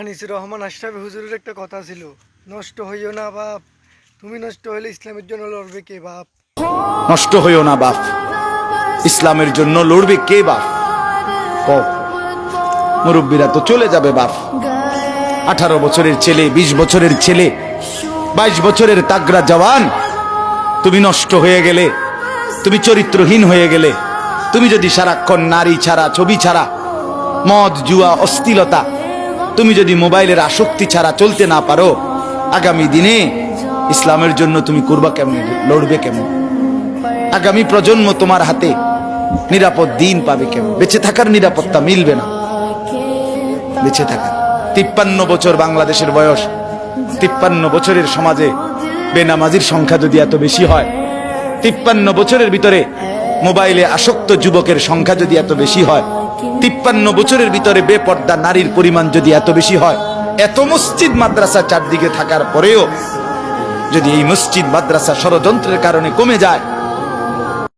আনিসুর রহমান আশরাফি হুজুরের একটা কথা ছিল, নষ্ট হইও না বাপ, তুমি নষ্ট হইলে ইসলামের জন্য লড়বে কে বাপ? নষ্ট হইও না বাপ, ইসলামের জন্য লড়বে কে বাপ? মুরব্বীরা তো চলে যাবে বাপ। আঠারো বছরের ছেলে ২০ বছরের ছেলে, বাইশ বছরের তাগরা জওয়ান, তুমি নষ্ট হয়ে গেলে, তুমি চরিত্রহীন হয়ে গেলে, তুমি যদি সারাক্ষণ নারী ছাড়া, ছবি ছাড়া, মদ, জুয়া অস্থিলতা তুমি যদি মোবাইলের আসক্তি ছাড়া চলতে না পারো, আগামী দিনে ইসলামের জন্য তুমি করবা কেমন, লড়বে কেমন? আগামী প্রজন্ম তোমার হাতে নিরাপদ দিন পাবে কেমন? বেঁচে থাকার নিরাপত্তা মিলবে না। বেঁচে থাকা তিপ্পান্ন বছর বাংলাদেশের বয়স, তিপ্পান্ন বছরের সমাজে বেনামাজির সংখ্যা যদি এত বেশি হয়, তিপ্পান্ন বছরের ভিতরে মোবাইলে আসক্ত যুবকের সংখ্যা যদি এত বেশি হয় তিপ্পান্ন বছরের ভিতরে বেপর্দা নারীর পরিমাণ যদি এত বেশি হয়, এত মসজিদ মাদ্রাসা চারদিকে থাকার পরেও যদি এই মসজিদ মাদ্রাসা ষড়যন্ত্রের কারণে কমে যায়